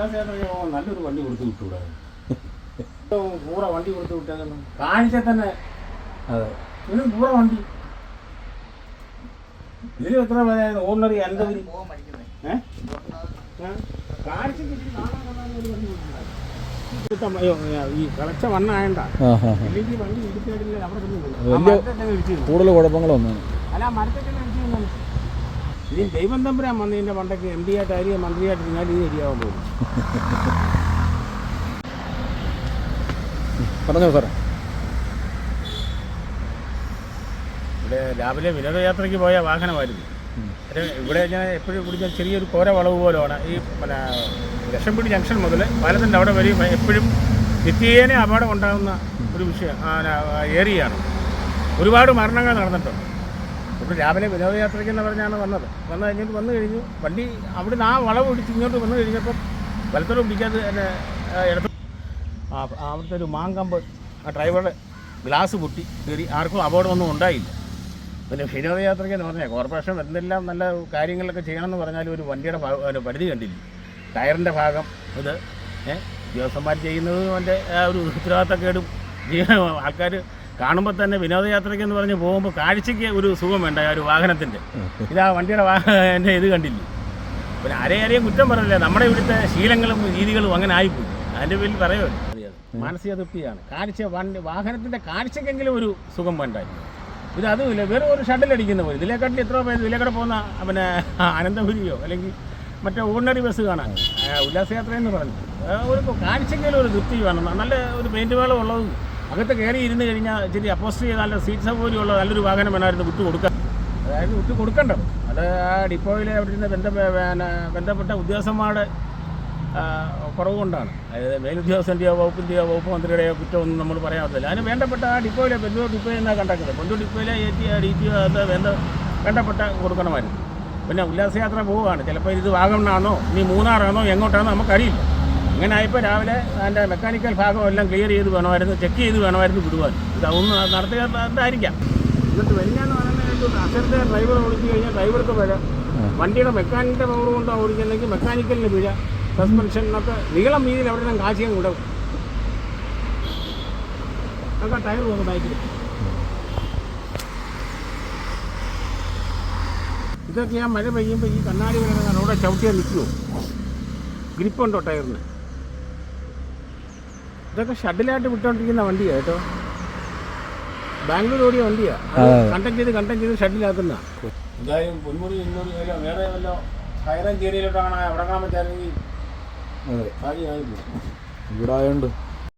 പോകാൻ നല്ലൊരു വണ്ടി കൊടുത്തു വിട്ടൂടെ പൂറ വണ്ടി കൊടുത്തു വിട്ടേക്കുന്നു കാണിച്ച തന്നെ. അതെ. ഇതിനും പൂറ വണ്ടി. ഇതിന് എത്ര പേരായിരുന്നു ഓർഡിനറി അൻപത് ഏഹ് കാണിച്ച ഈ കളച്ച വണ്ടി അവിടെ. കൂടുതൽ കുഴപ്പങ്ങളൊന്നും അല്ല. ഇനി ദൈവം തമ്പുരാൻ വന്നതിന്റെ പണ്ടൊക്കെ എം ഡി ആയിട്ട് ആയിരിക്കും മന്ത്രിയായിട്ട് ഇരുന്നാൽ ഇത് ശരിയാവാൻ പോകും. പറഞ്ഞോ സാറേ. ഇവിടെ രാവിലെ വിനോദയാത്രയ്ക്ക് പോയ വാഹനമായിരുന്നു. ഇവിടെ ഞാൻ എപ്പോഴും കുടിച്ചാൽ ചെറിയൊരു കോര വളവ് പോലെയാണ് ഈ പിന്നെ ലക്ഷംപിടി ജംഗ്ഷൻ മുതൽ പാലത്തിന്റെ അവിടെ വരെ എപ്പോഴും നിത്യേന അപകടം ഉണ്ടാകുന്ന ഒരു വിഷയം ഏരിയയാണ്. ഒരുപാട് മരണങ്ങൾ നടന്നിട്ടുണ്ട്. ഇവിടെ രാവിലെ വിനോദയാത്രയ്ക്ക് എന്ന് പറഞ്ഞാണ് വന്നത്. വന്നു കഴിഞ്ഞിട്ട് വന്നു കഴിഞ്ഞു. വണ്ടി അവിടുന്ന് ആ വളവ് പിടിച്ച് ഇങ്ങോട്ട് വന്നു കഴിഞ്ഞപ്പം വലത്തോട് പിടിക്കാതെ എന്നെ ഇടത്ത് അവിടുത്തെ ഒരു മാങ്കമ്പ് ആ ഡ്രൈവറുടെ ഗ്ലാസ് പൊട്ടി കയറി. ആർക്കും അപകടമൊന്നും ഉണ്ടായില്ല. പിന്നെ വിനോദയാത്രയ്ക്ക് എന്ന് പറഞ്ഞാൽ കോർപ്പറേഷൻ എന്തെല്ലാം നല്ല കാര്യങ്ങളൊക്കെ ചെയ്യണമെന്ന് പറഞ്ഞാലും ഒരു വണ്ടിയുടെ ഭാഗം പരിധി കണ്ടില്ല. ടയറിന്റെ ഭാഗം ഇത് ഏഹ് ഉദ്യോഗസ്ഥന്മാർ ചെയ്യുന്നത് അവന്റെ ആ ഒരു ഉത്തരവാദിത്തക്കേടും. ആൾക്കാർ കാണുമ്പോൾ തന്നെ വിനോദയാത്രയ്ക്ക് എന്ന് പറഞ്ഞ് പോകുമ്പോൾ കാഴ്ചയ്ക്ക് ഒരു സുഖം വേണ്ട ഒരു വാഹനത്തിന്റെ ഇതാ വണ്ടിയുടെ വാഹന ഇത് കണ്ടില്ല? പിന്നെ ആരെയും ആരെയും കുറ്റം പറഞ്ഞില്ല? നമ്മുടെ ഇവിടുത്തെ ശീലങ്ങളും രീതികളും അങ്ങനെ ആയിപ്പോയി. അതിന്റെ പേരിൽ പറയുമല്ലോ മാനസിക തൃപ്തിയാണ്. കാഴ്ച വണ്ടി വാഹനത്തിന്റെ കാഴ്ചക്കെങ്കിലും ഒരു സുഖം വേണ്ടായി ഇത് അതുമില്ല. വെറും ഒരു ഷട്ടിലടിക്കുന്ന പോലെ. ഇതിലേക്കാട്ടിൽ എത്ര പേര് ഇതിലേക്കൂടെ പോകുന്ന പിന്നെ അനന്തപുരിയോ അല്ലെങ്കിൽ മറ്റേ ഓർഡിനറി ബസ് കാണാൻ. ഉല്ലാസയാത്ര എന്ന് പറഞ്ഞു ഒരു കാഴ്ചക്കെങ്കിലും ഒരു തൃപ്തി വേണം. നല്ല ഒരു പെയിന്റ് വേളം ഉള്ളതും അകത്ത് കയറി ഇരുന്ന് കഴിഞ്ഞാൽ ഇച്ചിരി അപ്പോസ്റ്റ് ചെയ്ത് നല്ല സീറ്റ് സൗകര്യമുള്ള നല്ലൊരു വാഹനം വേണമായിരുന്നു വിട്ടു കൊടുക്കാൻ. അതായത് വിട്ടു കൊടുക്കേണ്ടത് അത് ആ ഡിപ്പോയിലെ അവിടെ ഇരുന്ന് ബന്ധ ബന്ധപ്പെട്ട ഉദ്യോഗസ്ഥന്മാരുടെ കുറവുകൊണ്ടാണ്. കുറവ് കൊണ്ടാണ് അതായത് മേലുദ്യോഗസ്ഥന്റെയോ വകുപ്പിന്റെയോ വകുപ്പ് മന്ത്രിയുടെയോ കുറ്റമൊന്നും നമ്മൾ പറയാൻ പറ്റില്ല അതിന് വേണ്ടപ്പെട്ട ആ ഡിപ്പോയിലെ ബന്ധു ഡിപ്പോയിൽ നിന്നാണ് കണ്ടാക്കുന്നത് ബന്ധു ഡിപ്പോയിലെ എ ടി ഡി ടി അത് വേണ്ട വേണ്ടപ്പെട്ട കൊടുക്കണമായിരുന്നു. പിന്നെ ഉല്ലാസയാത്ര പോവുകയാണ്. ചിലപ്പോൾ ഇത് വാഗമണ്ണാണോ ഇനി മൂന്നാറാണോ എങ്ങോട്ടാണോ നമുക്കറിയില്ല. അങ്ങനെ ആയപ്പോൾ രാവിലെ അതിന്റെ മെക്കാനിക്കൽ ഭാഗം എല്ലാം ക്ലിയർ ചെയ്ത് വേണമായിരുന്നു ചെക്ക് ചെയ്ത് വേണമായിരുന്നു വിടുവാൻ. ഇത് ഇതൊന്നും നടത്തുകയായിരിക്കാം എന്നിട്ട് വലിയാന്ന് പറയുന്നത് അച്ഛന്റെ ഡ്രൈവർ ഓടിച്ചു കഴിഞ്ഞാൽ ഡ്രൈവർക്ക് പിഴ വണ്ടിയുടെ മെക്കാനിക്കിന്റെ പവർ കൊണ്ടാണ് ഓടിക്കുന്നെങ്കിൽ മെക്കാനിക്കലിന് പിഴ. സസ്പെൻഷനൊക്കെ നീളം വീതിയിൽ അവിടെ നിന്ന് കാശിയും വിടും. അതൊക്കെ ടയർ പോകുന്നു ബൈക്കിൽ ഇതൊക്കെ ഞാൻ മഴ പെയ്യുമ്പോൾ ഈ കണ്ണാടി വരുന്ന അവിടെ ചവിട്ടിയാൽ നിൽക്കുമോ ഗ്രിപ്പുണ്ടോ ടയറിന് ഇതൊക്കെ ഷട്ടിലായിട്ട് വിട്ടോണ്ടിരിക്കുന്ന വണ്ടിയാ കേട്ടോ. ബാംഗ്ലൂർ ഓടിയ വണ്ടിയാ. കണ്ടക്ട് കണ്ടം ചെയ്ത് കണ്ടക്ട് ചെയ്ത് ഷട്ടിലാക്കുന്ന. എന്തായാലും വേറെ വല്ല ഹൈറേഞ്ച് ഏരിയയിലോട്ടാണ് പറ്റാമെങ്കിൽ ഇവിടെ ആയതുകൊണ്ട്